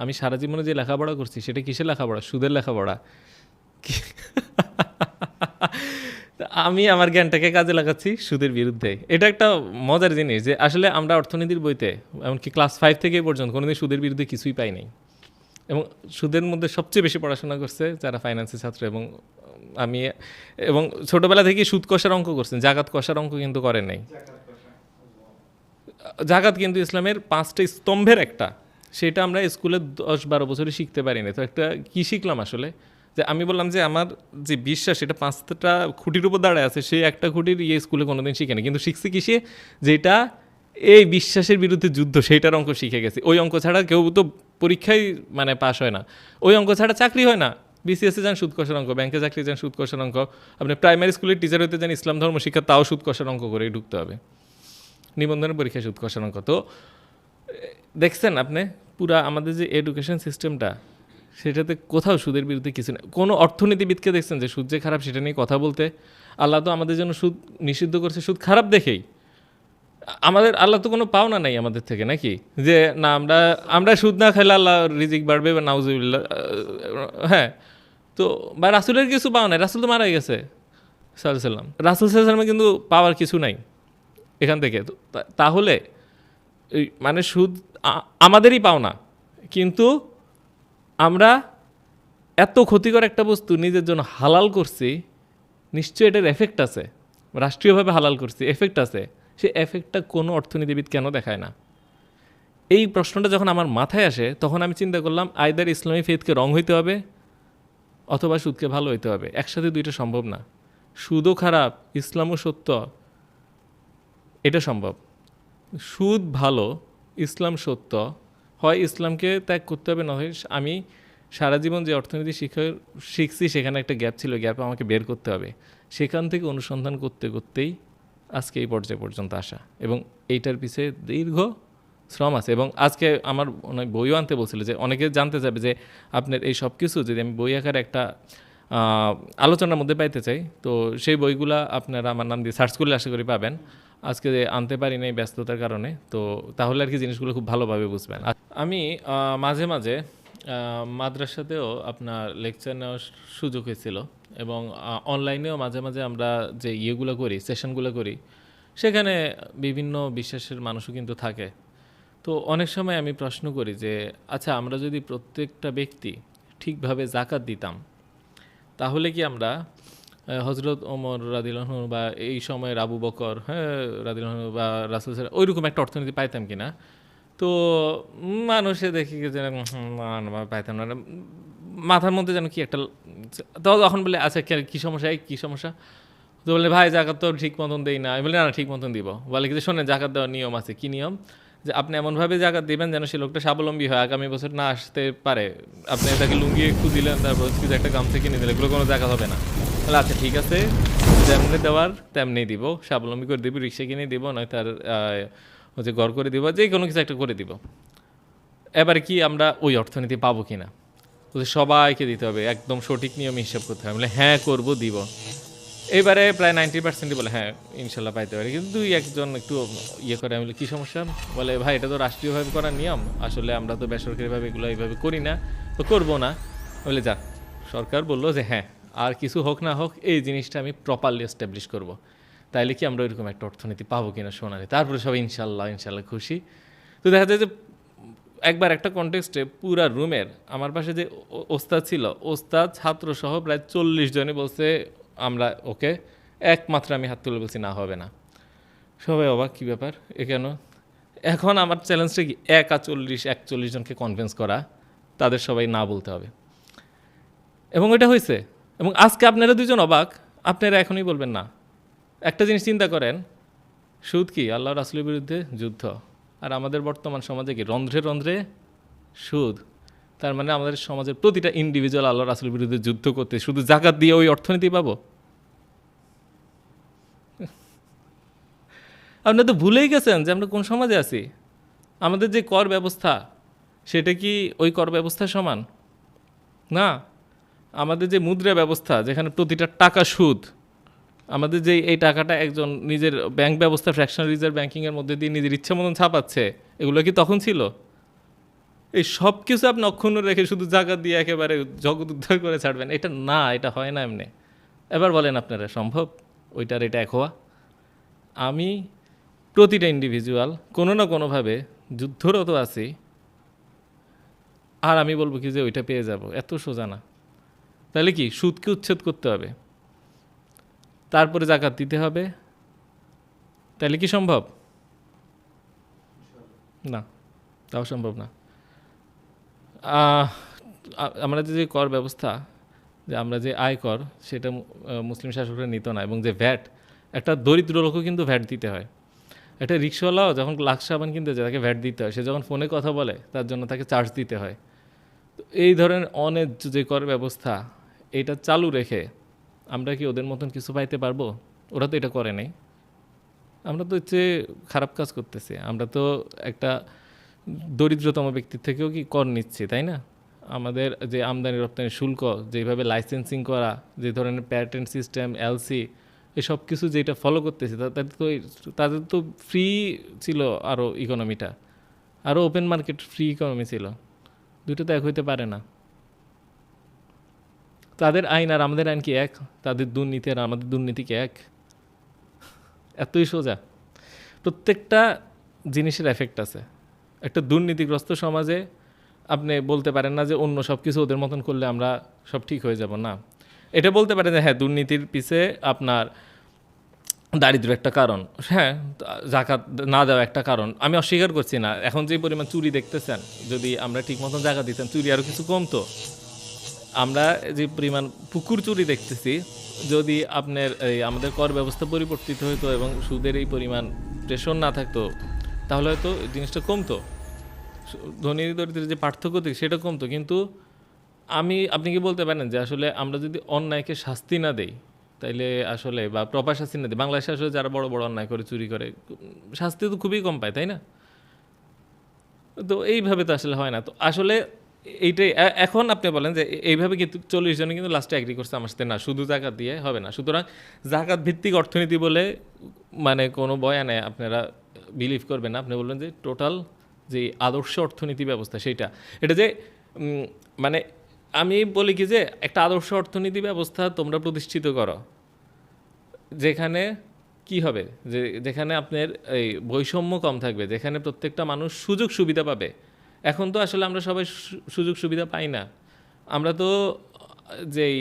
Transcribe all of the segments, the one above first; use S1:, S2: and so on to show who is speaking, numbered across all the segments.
S1: আমি সারা জীবনে যে লেখাপড়া করছি সেটা কিসের লেখাপড়া? সুদের লেখাপড়া। তা আমি আমার জ্ঞানটাকে কাজে লাগাচ্ছি সুদের বিরুদ্ধে। এটা একটা মজার জিনিস যে আসলে আমরা অর্থনীতির বইতে এমনকি ক্লাস ফাইভ থেকে পর্যন্ত কোনোদিন সুদের বিরুদ্ধে কিছুই পাই নাই। এবং সুদের মধ্যে সবচেয়ে বেশি পড়াশোনা করছে যারা ফাইন্যান্সের ছাত্র এবং আমি এবং ছোটোবেলা থেকে সুদ কষার অঙ্ক করছেন। জাগাত কষার অঙ্ক কিন্তু করেন নাই। জাগাত কিন্তু ইসলামের পাঁচটা স্তম্ভের একটা। সেটা আমরা স্কুলে দশ বারো বছরে শিখতে পারি না তো একটা কী শিখলাম আসলে? যে আমি বললাম যে আমার যে বিশ্বাস, এটা পাঁচটা খুঁটির উপর দাঁড়ায় আছে সেই একটা খুঁটির ইয়ে স্কুলে কোনোদিন শিখে না কিন্তু শিখছি কিসে যেটা এই বিশ্বাসের বিরুদ্ধে যুদ্ধ, সেইটার অঙ্ক শিখে গেছে। ওই অঙ্ক ছাড়া কেউ তো পরীক্ষায় মানে পাশ হয় না। ওই অঙ্ক ছাড়া চাকরি হয় না। বিসিএসে যান সুদ কষার অঙ্ক, ব্যাংকে চাকরি যান সুদ কষার অঙ্ক। আপনি প্রাইমারি স্কুলের টিচার হতে যান ইসলাম ধর্ম শিক্ষা, তাও সুদ কষার অঙ্ক করেই ঢুকতে হবে। নিবন্ধনের পরীক্ষায় সুদ কষার অঙ্ক। তো দেখছেন আপনি? পুরা আমাদের যে এডুকেশন সিস্টেমটা সেটাতে কোথাও সুদের বিরুদ্ধে কিছু নেই কোনো অর্থনীতিবিদকে দেখছেন যে সুদ যে খারাপ সেটা নিয়ে কথা বলতে, আল্লাহ তো আমাদের জন্য সুদ নিষিদ্ধ করছে, সুদ খারাপ দেখেই। আমাদের, আল্লাহ তো কোনো পাওনা নাই আমাদের থেকে নাকি? যে না, আমরা আমরা সুদ না খাইলে আল্লাহ রিজিক বাড়বে, বা নাউজুবিল্লা হ্যাঁ। তো, বা রাসুলের কিছু পাওয়া নাই, রাসুল তো মারা গেছে সাল্লাম রাসুল সাল্লামে কিন্তু পাওয়ার কিছু নাই এখান থেকে। তো, তাহলে মানে সুদ আমাদেরই পাওনা কিন্তু আমরা এত ক্ষতিকর একটা বস্তু নিজের জন্য হালাল করছি, নিশ্চয়ই এটার এফেক্ট আছে। রাষ্ট্রীয়ভাবে হালাল করছি এফেক্ট আছে। সে এফেক্টটা কোনো অর্থনীতিবিদ কেন দেখায় না? এই প্রশ্নটা যখন আমার মাথায় আসে, তখন আমি চিন্তা করলাম আইদার ইসলামী ফেথকে রং হইতে হবে অথবা সুদকে ভালো হইতে হবে। একসাথে দুইটা সম্ভব না। সুদও খারাপ, ইসলামও সত্য, এটা সম্ভব। সুদ ভালো, ইসলাম সত্য, হয় ইসলামকে ত্যাগ করতে হবে, নয় আমি সারা জীবন যে অর্থনীতি শিক্ষা শিখছি সেখানে একটা গ্যাপ ছিল, গ্যাপ আমাকে বের করতে হবে। সেখান থেকে অনুসন্ধান করতে করতেই আজকে এই পর্যায়ে পর্যন্ত আসা এবং এইটার পিছিয়ে দীর্ঘ শ্রম আছে এবং আজকে আমার অনেক বইও আনতে বলছিল যে অনেকে জানতে যাবে যে আপনার এই সব কিছু যদি আমি বই আকারে একটা আলোচনার মধ্যে পাইতে চাই, তো সেই বইগুলা আপনারা আমার নাম দিয়ে সার্চ করলে আশা করি পাবেন। আজকে আনতে পারি নাই ব্যস্ততার কারণে, তো তাহলে আর কি জিনিসগুলো খুব ভালোভাবে বুঝবেন। আমি মাঝে মাঝে মাদ্রাসাতেও আপনার লেকচার নেওয়ার সুযোগ হয়েছিল এবং অনলাইনেও মাঝে মাঝে আমরা যে ইয়েগুলো করি, সেশনগুলো করি, সেখানে বিভিন্ন বিশ্বাসের মানুষও কিন্তু থাকে। তো অনেক সময় আমি প্রশ্ন করি যে আচ্ছা আমরা যদি প্রত্যেকটা ব্যক্তি ঠিকভাবে জাকাত দিতাম, তাহলে কি আমরা হজরত ওমর রাদিলহ বা এই সময়ের আবু বকর হ্যাঁ রাদিলহ বা রাসুল ওইরকম একটা অর্থনীতি পাইতাম কিনা তো মানুষে দেখি যে না না, পাইতাম না। মাথার মধ্যে যেন কি একটা তো তখন বলে আচ্ছা কে- কি সমস্যা? এই কী সমস্যা? তো বলে ভাই জাকাত তো ঠিক মতন দেই না। আমি বলি না না, ঠিক মতন দিব। বলে কি যে শোনেন জাকাত দেওয়ার নিয়ম আছে। কি নিয়ম? যে আপনি এমনভাবে জাকাত দিবেন যেন সে লোকটা স্বাবলম্বী হয় আগামী বছর না আসতে পারে। আপনি তাকে লুঙ্গি একটু দিলেন তারপর কি যে একটা গামছা কিনে দিলেন এগুলো কোনো জাকাত হবে না। বলে আচ্ছা ঠিক আছে। যেমনি দেওয়ার তেমনি দিব। স্বাবলম্বী করে দিব, রিক্সা কিনে দিব, নয় তার হচ্ছে ঘর করে দিব, যে কোনো কিছু একটা করে দিব। এবারে কি আমরা ওই অর্থনীতি পাবো কি না? সবাইকে দিতে হবে, একদম সঠিক নিয়মে হিসাব করতে হবে। বলে হ্যাঁ করব, দিব। এবারে প্রায় নাইনটি পার্সেন্টই বলে হ্যাঁ ইনশাল্লাহ পাইতে পারি। কিন্তু দুই একজন একটু ইয়ে করে, আমি বলি, কী সমস্যা? বলে, ভাই, এটা তো রাষ্ট্রীয়ভাবে করার নিয়ম। আসলে আমরা তো বেসরকারিভাবে এগুলো এইভাবে করি না, তো করব না। বলে, যাক। সরকার বলল যে হ্যাঁ আর কিছু হোক না হোক, এই জিনিসটা আমি প্রপারলি এস্টাবলিশ করব। তাইলে কি আমরা ওইরকম একটা অর্থনীতি পাবো কিনা সোনালি তারপরে সবাই ইনশাল্লাহ ইনশাল্লাহ খুশি। তো দেখা যায় যে, একবার একটা কন্টেক্সটে পুরা রুমের আমার পাশে যে ওস্তাদ ছিল, ওস্তাদ, ছাত্র সহ প্রায় চল্লিশ জনে বলছে, আমরা ওকে একমাত্র আমি হাত তুলে বলছি না হবে না। সবাই অবাক, কী ব্যাপার? এ কেন? এখন আমার চ্যালেঞ্জটা কি? একা চল্লিশ, একচল্লিশ জনকে কনভিন্স করা, তাদের সবাই না বলতে হবে। এবং এটা হয়েছে এবং আজকে আপনারা দুজন অবাক, আপনারা এখনই বলবেন না। একটা জিনিস চিন্তা করেন, সুদ কি? আল্লাহ রাসুলের বিরুদ্ধে যুদ্ধ। আর আমাদের বর্তমান সমাজে কি? রন্ধ্রে রন্ধ্রে সুদ। তার মানে আমাদের সমাজের প্রতিটা ইন্ডিভিজুয়াল আল্লাহ রাসুলের বিরুদ্ধে যুদ্ধ করতে শুধু জাকাত দিয়ে ওই অর্থনীতি পাবো? আপনি তো ভুলেই গেছেন যে আমরা কোন সমাজে আছি। আমাদের যে কর ব্যবস্থা, সেটা কি ওই কর ব্যবস্থার সমান? না। আমাদের যে মুদ্রা ব্যবস্থা, যেখানে প্রতিটা টাকা সুদ, আমাদের যে এই টাকাটা একজন নিজের ব্যাংক ব্যবস্থা ফ্র্যাকশনাল রিজার্ভ ব্যাংকিংয়ের মধ্যে দিয়ে নিজের ইচ্ছা মতন ছাপাচ্ছে, এগুলো কি তখন ছিল? এই সব কিছু আপনি অক্ষুণ্ণ রেখে শুধু জায়গা দিয়ে একেবারে জগৎ উদ্ধার করে ছাড়বেন, এটা না, এটা হয় না এমনি। এবার বলেন আপনারা, সম্ভব? ওইটার এটা এক হওয়া। আমি প্রতিটা ইন্ডিভিজুয়াল কোনো না কোনোভাবে যুদ্ধরত আছি, আর আমি বলব কি যে ওইটা পেয়ে যাব, এত সোজা না। তাহলে কি? সুদকে উচ্ছেদ করতে হবে। তারপরে জাকাত দিতে হবে। তাহলে কি সম্ভব? না, তাও সম্ভব না। আমরা যে কর ব্যবস্থা, যে আমরা যে আয় কর, সেটা মুসলিম শাসকরা নিত না এবং যে ভ্যাট, একটা দরিদ্র লোকও কিন্তু ভ্যাট দিতে হয়। একটা রিক্সাওয়ালাও যখন লাক্স সাবান কিনতে যায়, তাকে ভ্যাট দিতে হয়। সে যখন ফোনে কথা বলে, তার জন্য তাকে চার্জ দিতে হয়। তো এই ধরনের অনেক যে কর ব্যবস্থা এটা চালু রেখে আমরা কি ওদের মতন কিছু পাইতে পারব? ওরা তো এটা করে নাই। আমরা তো হচ্ছে খারাপ কাজ করতেছি। আমরা তো একটা দরিদ্রতম ব্যক্তির থেকেও কি কর নিচ্ছি, তাই না? আমাদের যে আমদানি রপ্তানি শুল্ক, যেভাবে লাইসেন্সিং করা, যে ধরনের প্যাটেন্ট সিস্টেম এলসি এসব কিছু যেটা ফলো করতেছে তাদের তো তাদের তো ফ্রি ছিল আরও ইকোনমিটা আরও ওপেন মার্কেট ফ্রি ইকোনমি ছিল। দুটো তো এক হইতে পারে না। তাদের আইন আর আমাদের আইন কি এক? তাদের দুর্নীতি আর আমাদের দুর্নীতি কি এক? এতই সোজা। প্রত্যেকটা জিনিসের এফেক্ট আছে। একটা দুর্নীতিগ্রস্ত সমাজে আপনি বলতে পারেন না যে অন্য সব কিছু ওদের মতন করলে আমরা সব ঠিক হয়ে যাব, না। এটা বলতে পারেন যে হ্যাঁ দুর্নীতির পিছে আপনার দারিদ্র একটা কারণ। হ্যাঁ জাকাত না দেওয়া একটা কারণ। আমি অস্বীকার করছি না। এখন যে পরিমাণ চুরি দেখতেছেন, যদি আমরা ঠিক মতন জায়গা দিতাম চুরি আরও কিছু কমতো। আমরা যে পরিমাণ পুকুর চুরি দেখতেছি, যদি আপনার এই আমাদের কর ব্যবস্থা পরিবর্তিত হতো এবং সুদের এই পরিমাণ প্রেশর না থাকতো, তাহলে হয়তো জিনিসটা কমতো। ধনী দরিদ্রের যে পার্থক্য থেকে সেটা কমতো। কিন্তু আমি, আপনি কি বলতে পারেন যে আসলে আমরা যদি অন্যায়কে শাস্তি না দেই, তাইলে আসলে বা প্রপার শাস্তি না দিই, বাংলাদেশে আসলে যারা বড় বড় অন্যায় করে, চুরি করে, শাস্তি তো খুবই কম পায়, তাই না? তো এইভাবে তো আসলে হয় না। তো আসলে এইটাই এখন আপনি বলেন যে এইভাবে কিন্তু চল্লিশ জনে কিন্তু লাস্টে অ্যাগ্রি করছে আমার সাথে, না, শুধু জাকাত দিয়ে হবে না। সুতরাং জাকাত ভিত্তিক অর্থনীতি বলে মানে কোনো বয়ানে আপনারা বিলিভ করবেন না। আপনি বলবেন যে টোটাল যে আদর্শ অর্থনীতি ব্যবস্থা সেইটা। এটা যে মানে আমি বলি কি যে একটা আদর্শ অর্থনীতি ব্যবস্থা তোমরা প্রতিষ্ঠিত করো। যেখানে কি হবে? যে, যেখানে আপনার এই বৈষম্য কম থাকবে, যেখানে প্রত্যেকটা মানুষ সুযোগ সুবিধা পাবে। এখন তো আসলে আমরা সবাই সুযোগ সুবিধা পাই না। আমরা তো, যেই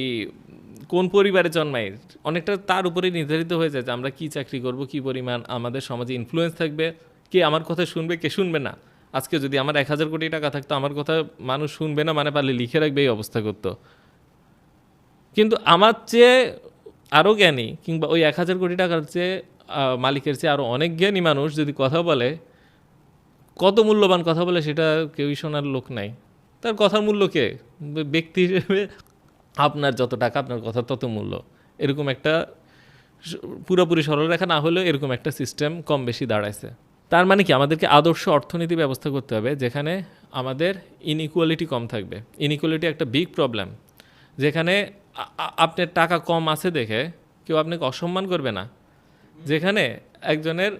S1: কোন পরিবারে জন্মাই, অনেকটা তার উপরে নির্ধারিত হয়ে যায় যে আমরা কি চাকরি করব, কি পরিমাণ আমাদের সমাজে ইনফ্লুয়েন্স থাকবে, কে আমার কথা শুনবে, কে শুনবে না। আজকে যদি আমার এক হাজার কোটি টাকা থাকতো, আমার কথা মানুষ শুনবে না মানে পারলে লিখে রাখবে এই অবস্থা করতো। কিন্তু আমার চেয়ে আরও জ্ঞানী কিংবা ওই এক হাজার কোটি টাকার চেয়ে মালিকের চেয়ে আরও অনেক জ্ঞানী মানুষ যদি কথা বলে কত মূল্যবান কথা বলে সেটা কেউই শোনার লোক নাই। তার কথার মূল্য কে? ব্যক্তি হিসেবে আপনার যত টাকা, আপনার কথা তত মূল্য। এরকম একটা পুরোপুরি সরলরেখা না হলেও এরকম একটা সিস্টেম কম বেশি দাঁড়াইছে। তার মানে কি? আমাদেরকে আদর্শ অর্থনীতি ব্যবস্থা করতে হবে যেখানে আমাদের ইনইকুয়ালিটি কম থাকবে। ইনইকুয়ালিটি একটা বিগ প্রবলেম যেখানে আপনার টাকা কম আছে দেখে কেউ আপনাকে অসম্মান করবে না। যেখানে একজনের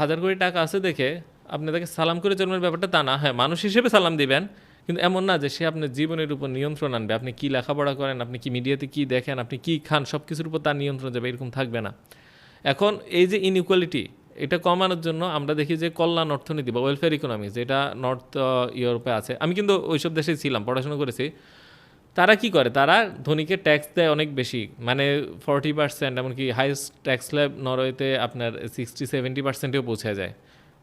S1: হাজার কোটি টাকা আছে দেখে আপনি তাকে সালাম করে জন্মের ব্যাপারটা তা না হ্যাঁ মানুষ হিসেবে সালাম দিবেন, কিন্তু এমন না যে সে আপনার জীবনের উপর নিয়ন্ত্রণ আনবে। আপনি কি লেখাপড়া করেন, আপনি কি মিডিয়াতে কি দেখেন, আপনি কি খান সব কিছুর উপর তার নিয়ন্ত্রণ যাবে, এরকম থাকবে না। এখন এই যে ইনইকুয়ালিটি এটা কমানোর জন্য আমরা দেখি যে কল্যাণ অর্থনীতি বা ওয়েলফেয়ার ইকোনমি যেটা নর্থ ইউরোপে আছে। আমি কিন্তু ওইসব দেশেই ছিলাম, পড়াশোনা করেছি। তারা কি করে? তারা ধনীকে ট্যাক্স দেয় অনেক বেশি মানে ফর্টি পার্সেন্ট এমনকি হাইস্ট ট্যাক্স স্ল্যাব নরওয়েতে আপনার সিক্সটি সেভেন্টি পার্সেন্টেও পৌঁছে যায়।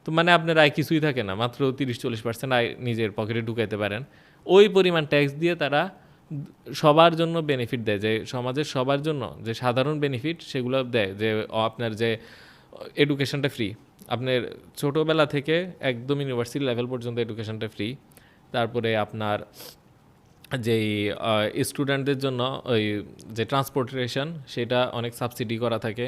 S1: তো মানে আপনার আয় কিছুই থাকে না, মাত্র তিরিশ চল্লিশ পার্সেন্ট আয় নিজের পকেটে ঢুকাইতে পারেন। ওই পরিমাণ ট্যাক্স দিয়ে তারা সবার জন্য বেনিফিট দেয়, যে সমাজের সবার জন্য যে সাধারণ বেনিফিট সেগুলো দেয়, যে আপনার যে এডুকেশনটা ফ্রি আপনার ছোটোবেলা থেকে একদম ইউনিভার্সিটি লেভেল পর্যন্ত এডুকেশনটা ফ্রি তারপরে আপনার যেই স্টুডেন্টদের জন্য ওই যে ট্রান্সপোর্টেশন সেটা অনেক সাবসিডি করা থাকে।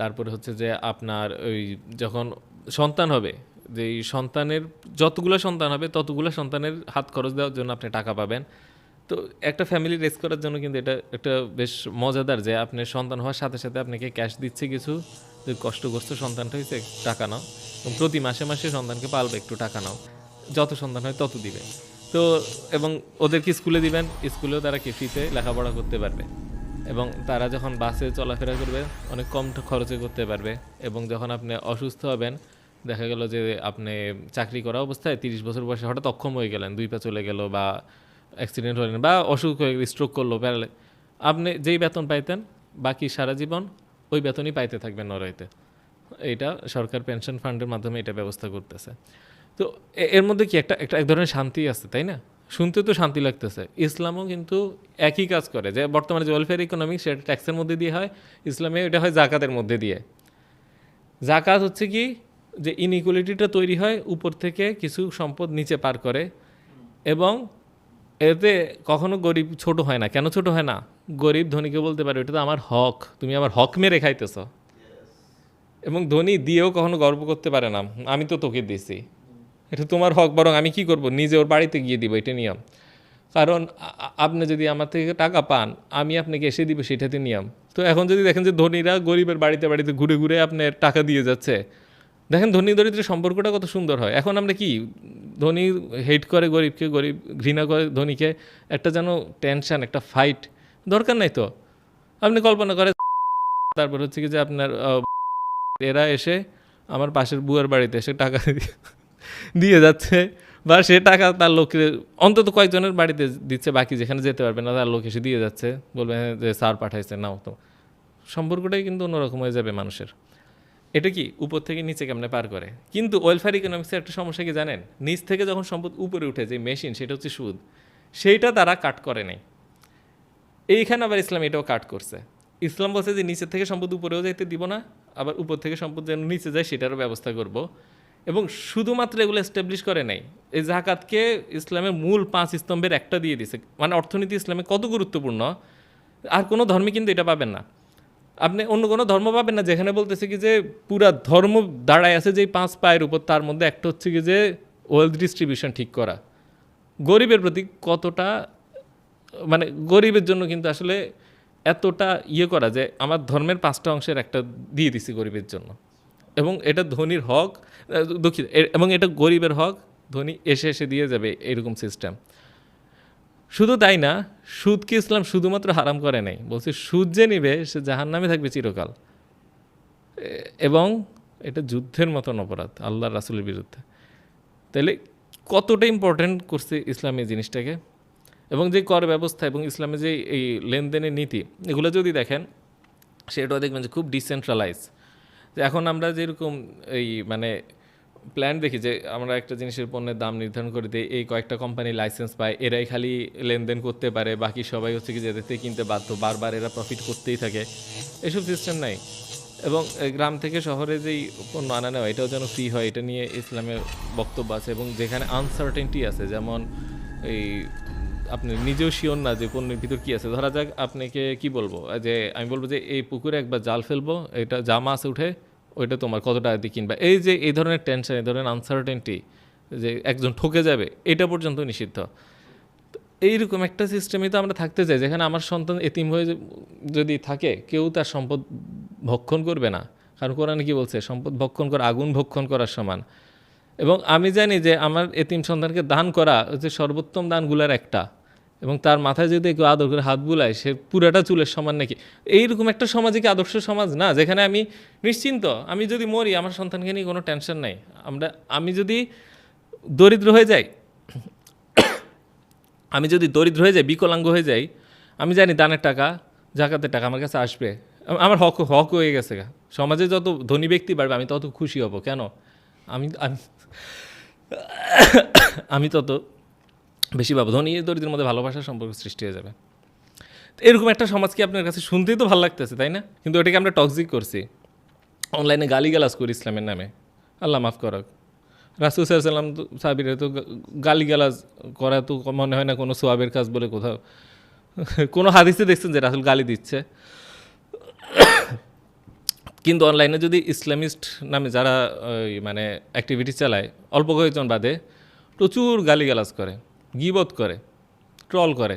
S1: তারপরে হচ্ছে যে আপনার ওই যখন সন্তান হবে যেই সন্তানের যতগুলো সন্তান হবে, ততগুলো সন্তানের হাত খরচ দেওয়ার জন্য আপনি টাকা পাবেন। তো একটা ফ্যামিলি রেস করার জন্য কিন্তু এটা একটা বেশ মজাদার যে আপনি সন্তান হওয়ার সাথে সাথে আপনাকে ক্যাশ দিচ্ছে কিছু, যে কষ্টগ্রস্ত সন্তানটা হয়েছে টাকা নাও। এবং প্রতি মাসে মাসে সন্তানকে পালবে, একটু টাকা নাও। যত সন্তান হয় তত দিবে। তো এবং ওদেরকে স্কুলে দিবেন, স্কুলেও তারা কি ফ্রিতে লেখাপড়া করতে পারবে। এবং তারা যখন বাসে চলাফেরা করবে, অনেক কম খরচে করতে পারবে। এবং যখন আপনি অসুস্থ হবেন দেখা গেল যে আপনি চাকরি করা অবস্থায় তিরিশ বছর বয়সে হঠাৎ অক্ষম হয়ে গেলেন, দুই পা চলে গেল বা অ্যাক্সিডেন্ট হলেন বা অসুখ হয়ে স্ট্রোক করল প্যারালে আপনি যেই বেতন পাইতেন, বাকি সারা জীবন ওই বেতনই পাইতে থাকবেন নরইতে এটা সরকার পেনশন ফান্ডের মাধ্যমে এটা ব্যবস্থা করতেছে। তো এর মধ্যে কি একটা একটা, এক ধরনের শান্তি আছে, তাই না? শুনতে তো শান্তি লাগতেছে। ইসলামও কিন্তু একই কাজ করে, যে বর্তমানে যে ওয়েলফেয়ার ইকোনমিক সেটা ট্যাক্সের মধ্যে দিয়ে হয়, ইসলামে এটা হয় জাকাতের মধ্যে দিয়ে। জাকাত হচ্ছে কি যে ইনইকুয়ালিটিটা তৈরি হয়, উপর থেকে কিছু সম্পদ নিচে পার করে এবং এতে কখনো গরিব ছোট হয় না। কেন ছোট হয় না? গরিব ধনীকে বলতে পারে, এটা তো আমার হক, তুমি আমার হক মেরে খাইতেছ। এবং ধনী দিয়েও কখনো গর্ব করতে পারে না, আমি তো তোকে দিছি, এটা তোমার হক, বরং আমি কি করব? নিজে ওর বাড়িতে গিয়ে দিব, এটা নিয়ম। কারণ আপনি যদি আমার থেকে টাকা পান, আমি আপনাকে এসে দিব, সেটাতে নিয়ম। তো এখন যদি দেখেন যে ধনীরা গরিবের বাড়িতে বাড়িতে ঘুরে ঘুরে আপনার টাকা দিয়ে যাচ্ছে দেখেন ধনী দরিদ্রের সম্পর্কটা কত সুন্দর হয়। এখন আমরা কি ধনী হেট করে গরিবকে গরিব ঘৃণা করে ধনীকে একটা যেন টেনশন একটা ফাইট দরকার নাই তো। আপনি কল্পনা করে তারপর হচ্ছে কি যে আপনার এরা এসে আমার পাশের বুয়ার বাড়িতে এসে টাকা দিয়ে- যাচ্ছে বা সে টাকা তার লোককে অন্তত কয়েকজনের বাড়িতে দিচ্ছে বাকি যেখানে যেতে পারবে না তার লোক এসে দিয়ে যাচ্ছে। বলবে হ্যাঁ, যে স্যার পাঠাইছে নাও তো। সম্পর্কটাই কিন্তু অন্যরকম হয়ে যাবে মানুষের। এটা কি উপর থেকে নিচে কেমনে পার করে? কিন্তু ওয়েলফেয়ার ইকোনমিক্সের একটা সমস্যা কি জানেন? নিচ থেকে যখন সম্পদ উপরে উঠে যে মেশিন সেটা হচ্ছে সুদ, সেইটা তারা কাট করে নেই। এইখানে আবার ইসলাম এটাও কাট করছে। ইসলাম বলছে যে নিচের থেকে সম্পদ উপরেও যাইতে দিব না, আবার উপর থেকে সম্পদ যেন নিচে যায় সেটারও ব্যবস্থা করব। এবং শুধুমাত্র এগুলো এস্টাবলিশ করে নাই। এই জাকাতকে ইসলামের মূল পাঁচ স্তম্ভের একটা দিয়ে দিছে। মানে অর্থনীতি ইসলামে কত গুরুত্বপূর্ণ? আর কোনো ধর্মে কিন্তু এটা পাবেন না। আপনি অন্য কোনো ধর্ম পাবেন না, যেখানে বলতেছে কি যে পুরা ধর্ম দাঁড়ায় আছে যে পাঁচ পায়ের উপর, তার মধ্যে একটা হচ্ছে কি যে ওয়েলথ ডিস্ট্রিবিউশন ঠিক করা। গরিবের প্রতি কতটা মানে গরিবের জন্য কিন্তু আসলে এতটা ইয়ে করা যে আমার ধর্মের পাঁচটা অংশের একটা দিয়ে দিছি গরিবের জন্য। এবং এটা ধনীর হক, দুঃখিত এবং এটা গরিবের হক, ধনী এসে এসে দিয়ে যাবে এরকম সিস্টেম শুধু তাই না, সুদকে ইসলাম শুধুমাত্র হারাম করে নাই। বলছে, সুদ যে নিবে, সে জাহান নামে থাকবে চিরকাল। এবং এটা যুদ্ধের মতন অপরাধ আল্লাহ রাসুলের বিরুদ্ধে। তাহলে কতটা ইম্পর্ট্যান্ট করছে ইসলাম এই জিনিসটাকে? এবং যে কর ব্যবস্থা এবং ইসলামের যে এই লেনদেনের নীতি, এগুলো যদি দেখেন, সেটাও দেখবেন যে খুব ডিসেন্ট্রালাইজ যে এখন আমরা যেরকম এই মানে প্ল্যান দেখি যে আমরা একটা জিনিসের পণ্যের দাম নির্ধারণ করে দিই, এই কয়েকটা কোম্পানি লাইসেন্স পায়, এরাই খালি লেনদেন করতে পারে, বাকি সবাই হচ্ছে কি যেতে কিনতে বাধ্য, বারবার এরা প্রফিট করতেই থাকে। এসব সিস্টেম নাই। এবং গ্রাম থেকে শহরে যেই পণ্য আনা নেওয়া, এটাও যেন ফ্রি হয়, এটা নিয়ে ইসলামের বক্তব্য আছে। এবং যেখানে আনসার্টেনটি আছে, যেমন এই, আপনি নিজেও শিওর না যে পণ্যের ভিতর কি আছে। ধরা যাক, আপনাকে কি বলব? যে, আমি বলব যে, এই পুকুরে একবার জাল ফেলব, এটা যা মাছ উঠে ওইটা তোমার কত টাকা দিয়ে কিনবা। এই যে, এই ধরনের টেনশন এই ধরনের আনসার্টেনটি যে একজন ঠকে যাবে, এটা পর্যন্ত নিষিদ্ধ। এইরকম একটা সিস্টেমে তো আমরা থাকতে চাই, যেখানে আমার সন্তান এতিম হয়ে যদি থাকে, কেউ তার সম্পদ ভক্ষণ করবে না। কারণ কোরআনে কি বলছে? সম্পদ ভক্ষণ করা, আগুন ভক্ষণ করার সমান। এবং আমি জানি যে, আমার এতিম সন্তানকে দান করা হচ্ছে সর্বোত্তম দানগুলোর একটা। এবং তার মাথায় যদি কেউ আদর করে হাত বুলায়, সে পুরাটা চুলের সমান নাকি? এইরকম একটা সমাজে কি আদর্শ সমাজ না, যেখানে আমি নিশ্চিন্ত, আমি যদি মরি, আমার সন্তানকে নিয়ে কোনো টেনশন নাই। আমরা, আমি যদি দরিদ্র হয়ে যাই, আমি যদি দরিদ্র হয়ে যাই, বিকলাঙ্গ হয়ে যাই, আমি জানি দানের টাকা, জাকাতের টাকা আমার কাছে আসবে। আমার হক হক হয়ে গেছে গা। সমাজে যত ধনী ব্যক্তি বাড়বে, আমি তত খুশি হব। কেন? আমি আমি আমি তত বেশি পাবো ধনী দরিদ্রের মধ্যে ভালোবাসার সম্পর্ক সৃষ্টি হয়ে যাবে। এরকম একটা সমাজ কি আপনার কাছে শুনতেই তো ভালো লাগতেছে, তাই না? কিন্তু ওটাকে আমরা টক্সিক করছি। অনলাইনে গালিগালাজ করি ইসলামের নামে। আল্লাহ মাফ করক। রাসুল সাল্লাম তো সাবিরে তো গালিগালাজ করা তো মনে হয় না কোনো সোয়াবের কাজ বলে কোথাও। কোনো হাদিসে দেখছেন যে রাসুল গালি দিচ্ছে। কিন্তু অনলাইনে যদি ইসলামিস্ট নামে যারা মানে অ্যাক্টিভিটি চালায়, অল্প কয়েকজন বাদে প্রচুর গালিগালাজ করে। গিবত করে, ট্রল করে।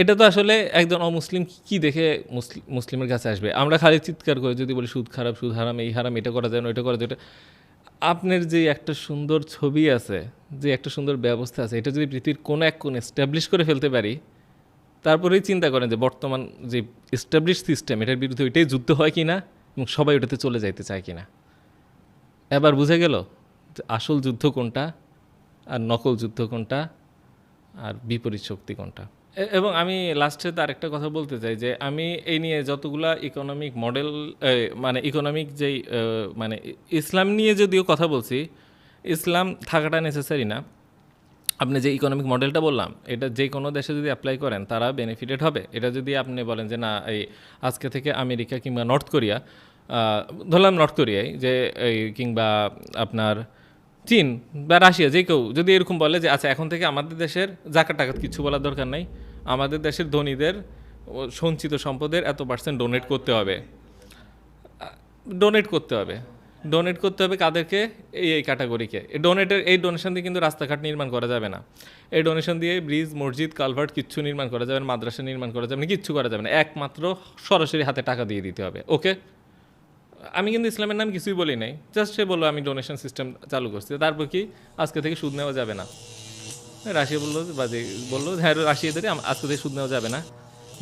S1: এটা তো আসলে একজন অমুসলিম কি দেখে মুসলিম মুসলিমের কাছে আসবে? আমরা খালি চিৎকার করে যদি বলি সুদ খারাপ, সুদ হারাম, এই হারাম, এটা করা যায় না, ওইটা করা যায় আপনার যে একটা সুন্দর ছবি আছে, যে একটা সুন্দর ব্যবস্থা আছে, এটা যদি পৃথিবীর কোনো এক কোণ এস্টাবলিশ করে ফেলতে পারি, তারপরেই চিন্তা করেন যে বর্তমান যে এস্টাবলিশ সিস্টেম এটার বিরুদ্ধে ওইটাই যুদ্ধ হয় কি না এবং সবাই ওটাতে চলে যাইতে চায় কি না এবার বুঝে গেল যে আসল যুদ্ধ কোনটা আর নকল যুদ্ধ কোনটা আর বিপরীত শক্তি কোনটা? এবং আমি লাস্টে তার একটা কথা বলতে চাই যে আমি এই নিয়ে যতগুলা ইকোনমিক মডেল মানে ইকোনমিক যেই মানে ইসলাম নিয়ে যদিও কথা বলছি, ইসলাম থাকাটা নেসেসারি না। আপনি যে ইকোনমিক মডেলটা বললাম, এটা যে কোনো দেশে যদি অ্যাপ্লাই করেন, তারা বেনিফিটেড হবে। এটা যদি আপনি বলেন যে না, এই আজকে থেকে আমেরিকা কিংবা নর্থ কোরিয়া ধরলাম নর্থ কোরিয়ায় যে এই কিংবা আপনার চীন বা রাশিয়া, যে কেউ যদি এরকম বলে যে আচ্ছা এখন থেকে আমাদের দেশের জাকাত টাকাত কিছু বলার দরকার নাই, আমাদের দেশের ধনীদের সঞ্চিত সম্পদের এত পার্সেন্ট ডোনেট করতে হবে। ডোনেট করতে হবে। ডোনেট করতে হবে কাদেরকে? এই এই ক্যাটাগরিকে এই ডোনেটের এই ডোনেশন দিয়ে কিন্তু রাস্তাঘাট নির্মাণ করা যাবে না। এই ডোনেশন দিয়ে ব্রিজ, মসজিদ কালভার্ট কিচ্ছু নির্মাণ করা যাবে না, মাদ্রাসা নির্মাণ করা যাবে না কিচ্ছু করা যাবে না। একমাত্র সরাসরি হাতে টাকা দিয়ে দিতে হবে। ওকে আমি কিন্তু ইসলামের নাম কিছুই বলি নাই। জাস্ট সে বলল, আমি ডোনেশন সিস্টেম চালু করছি। তারপর কি? আজকে থেকে সুদ নেওয়া যাবে না। রাশিয়া বলল, বা যে বলল হ্যাঁ রাশিয়া ধরে আজকে থেকে সুদ নেওয়া যাবে না।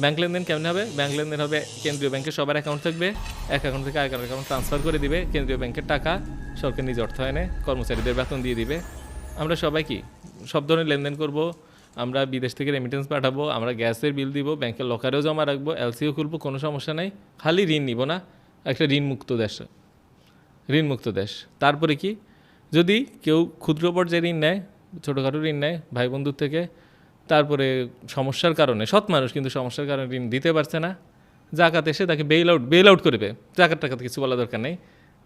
S1: ব্যাংক লেনদেন কেমন হবে? ব্যাংক লেনদেন হবে, কেন্দ্রীয় ব্যাংকে সবার অ্যাকাউন্ট থাকবে। এক অ্যাকাউন্ট থেকে আরেক অ্যাকাউন্ট ট্রান্সফার করে দিবে। কেন্দ্রীয় ব্যাংকের টাকা সরকার নিজ অর্থায়নে কর্মচারীদের বেতন দিয়ে দিবে। আমরা সবাই কি? সব ধরনের লেনদেন করব। আমরা বিদেশ থেকে রেমিটেন্স পাঠাবো। আমরা গ্যাসের বিল দিব। ব্যাংকের লকারেও জমা রাখব। এলসিও খুলবো, কোনো সমস্যা নাই। খালি ঋণ নিব না। একটা ঋণমুক্ত দেশ। ঋণমুক্ত দেশ। তারপরে কি? যদি কেউ ক্ষুদ্র পর্যায়ে ঋণ নেয়, ছোটোখাটো ঋণ নেয় ভাই বন্ধুর থেকে, তারপরে সমস্যার কারণে, সৎ মানুষ কিন্তু সমস্যার কারণে ঋণ দিতে পারছে না, জাকাত এসে তাকে বেইল আউট বেইল আউট করবে জাকাত টাকাত কিছু বলা দরকার নেই।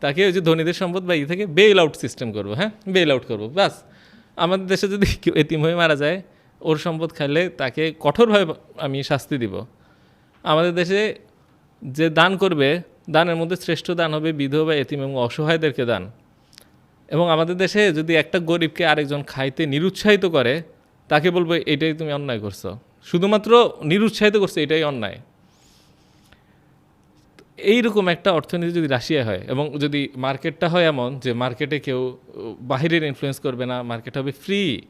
S1: তাকে ওই যে ধনীদের সম্পদ বা ই থেকে বেইল আউট সিস্টেম করব হ্যাঁ? বেইল আউট করব বাস আমাদের দেশে যদি কেউ এতিম হয়ে মারা যায়, ওর সম্পদ খাইলে তাকে কঠোরভাবে আমি শাস্তি দিব। আমাদের দেশে যে দান করবে দানের মধ্যে শ্রেষ্ঠ দান হবে বিধবা, এতিম এবং অসহায়দেরকে দান। এবং আমাদের দেশে যদি একটা গরিবকে আরেকজন খাইতে নিরুৎসাহিত করে, তাকে বলব, এটাই তুমি অন্যায় করছ। শুধুমাত্র নিরুৎসাহিত করছ, এটাই অন্যায়। এইরকম একটা অর্থনীতি যদি রাশিয়া হয়, এবং যদি মার্কেটটা হয় এমন যে মার্কেটে কেউ বাহিরের ইনফ্লুয়েন্স করবে না, মার্কেট হবে ফ্রি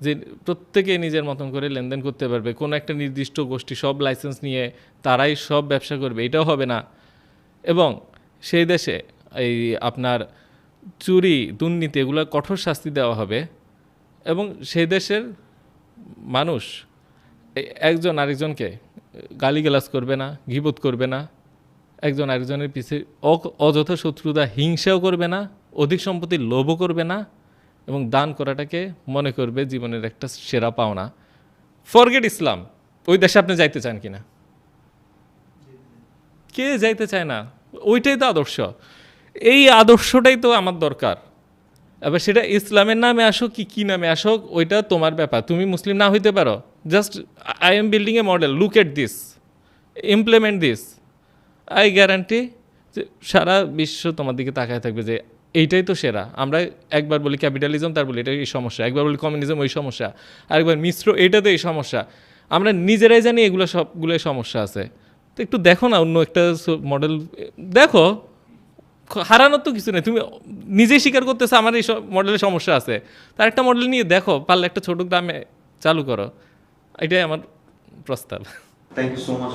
S1: যে প্রত্যেকে নিজের মতন করে লেনদেন করতে পারবে, কোনো একটা নির্দিষ্ট গোষ্ঠী সব লাইসেন্স নিয়ে তারাই সব ব্যবসা করবে, এটাও হবে না। এবং সেই দেশে এই আপনার চুরি, দুর্নীতি এগুলো কঠোর শাস্তি দেওয়া হবে এবং সেই দেশের মানুষ একজন আরেকজনকে গালিগালাজ করবে না গিবোধ করবে না, একজন আরেকজনের পিছে অ- অযথা শত্রুতা হিংসাও করবে না, অধিক সম্পত্তির লোভও করবে না এবং দান করাটাকে মনে করবে জীবনের একটা সেরা পাওনা। ফরগেট ইসলাম, ওই দেশে আপনি যাইতে চান কিনা? কে যাইতে চায় না? ওইটাই তো আদর্শ। এই আদর্শটাই তো আমার দরকার। এবার সেটা ইসলামের নামে আসুক কি, কী নামে আসুক, ওইটা তোমার ব্যাপার। তুমি মুসলিম না হইতে পারো। Just I am building a model look at this implement this I guarantee যে সারা বিশ্ব তোমার দিকে তাকায় থাকবে যে এইটাই তো সেরা। আমরা একবার বলি ক্যাপিটালিজম তার বলি এটা এই সমস্যা। একবার বলি কমিউনিজম ওই সমস্যা। আরেকবার মিশ্র, এইটাতে এই সমস্যা। আমরা নিজেরাই জানি এগুলো সবগুলোই সমস্যা আছে। তো একটু দেখো না অন্য একটা মডেল দেখো, হারানোর তো কিছু নেই। তুমি নিজেই স্বীকার করতেছো আমার এই মডেলের সমস্যা আছে। তার একটা মডেল নিয়ে দেখো, পারলে একটা ছোট গ্রামে চালু করো। এটাই আমার প্রস্তাব।
S2: থ্যাংক ইউ সো মাচ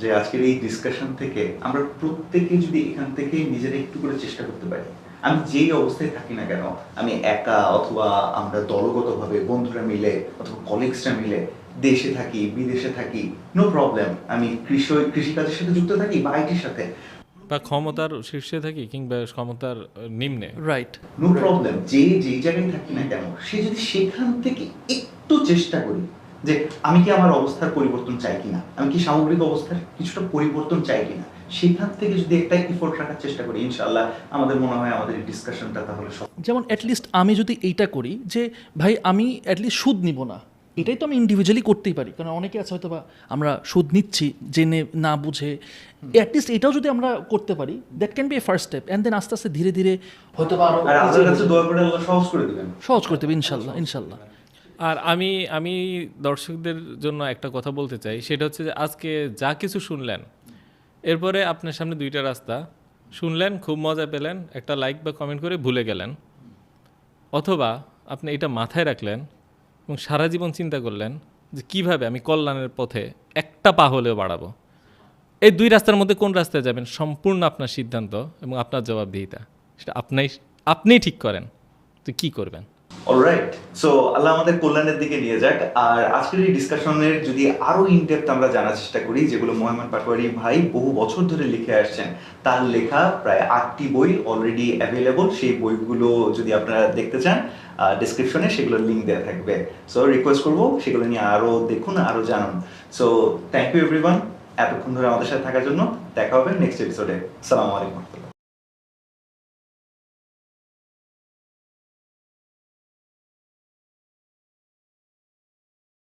S2: যে আজকের এই ডিসকাশন থেকে আমরা প্রত্যেকে যদি এখান থেকে নিজেরা একটু করে চেষ্টা করতে পারি। আমি যেই অবস্থায় থাকি না কেন, আমি একা অথবা আমরা দলগতভাবে বন্ধুরা মিলে অথবা কলিগসরা মিলে দেশে থাকি বিদেশে থাকি নো প্রবলেম আমি কৃষি কৃষিকাজের সাথে যুক্ত থাকি বা আইটির সাথে।
S1: বা ক্ষমতার শীর্ষে থাকি কিংবা ক্ষমতার নিম্নে।
S3: রাইট
S2: নো প্রবলেম যে যেই জায়গায় থাকি না কেন সে যদি সেখান থেকে একটু চেষ্টা করি যে আমি কি আমার অবস্থার পরিবর্তন চাই কিনা আমি কি সামগ্রিক অবস্থার কিছুটা পরিবর্তন চাই কিনা সেখান থেকে যদি একটা ইফোর্ট রাখার চেষ্টা করি ইনশাআল্লাহ আমাদের মনে হয় আমাদের ডিসকাশনটা তাহলে সব
S3: যেমন অ্যাটলিস্ট আমি যদি এইটা করি যে ভাই আমি অ্যাটলিস্ট সুদ নিব না। এটাই তো আমি ইন্ডিভিজুয়ালি করতেই পারি। কারণ অনেকে আছে হয়তো বা আমরা সুদ নিচ্ছি জেনে না বুঝে। অ্যাটলিস্ট এটাও যদি আমরা করতে পারি that can be a first step and then আস্তে আস্তে ধীরে ধীরে হয়তো বা
S2: সহজ করে দিবেন।
S3: সহজ করতে হবে ইনশাল্লাহ ইনশাল্লাহ।
S1: আর আমি আমি দর্শকদের জন্য একটা কথা বলতে চাই। সেটা হচ্ছে যে আজকে যা কিছু শুনলেন এরপরে আপনার সামনে দুইটা রাস্তা। শুনলেন খুব মজা পেলেন একটা লাইক বা কমেন্ট করে ভুলে গেলেন। অথবা আপনি এটা মাথায় রাখলেন এবং সারা জীবন চিন্তা করলেন যে কীভাবে আমি কল্যাণের পথে একটা পা হলেও বাড়াবো। এই দুই রাস্তার মধ্যে কোন রাস্তায় যাবেন? সম্পূর্ণ আপনার সিদ্ধান্ত এবং আপনার জবাবদিহিতা। সেটা আপনাই, আপনিই ঠিক করেন তো কি করবেন।
S2: অলরাইট সো আল্লাহ আমাদের কল্যাণের দিকে নিয়ে যাক। আর আজকের এই ডিসকাশনের যদি আরও ইনডেপথ আমরা জানার চেষ্টা করি, যেগুলো মোহাম্মদ পাটোয়ারি ভাই বহু বছর ধরে লিখে আসছেন, তার লেখা প্রায় আটটি বই অলরেডি অ্যাভেলেবল সেই বইগুলো যদি আপনারা দেখতে চান ডিসক্রিপশনে সেগুলোর লিঙ্ক দেওয়া থাকবে। সো রিকোয়েস্ট করব, সেগুলো নিয়ে আরও দেখুন, আরও জানুন। সো থ্যাংক ইউ এভরিওয়ান এতক্ষণ ধরে আমাদের সাথে থাকার জন্য। দেখা হবে নেক্সট এপিসোডে সালামু আলাইকুম।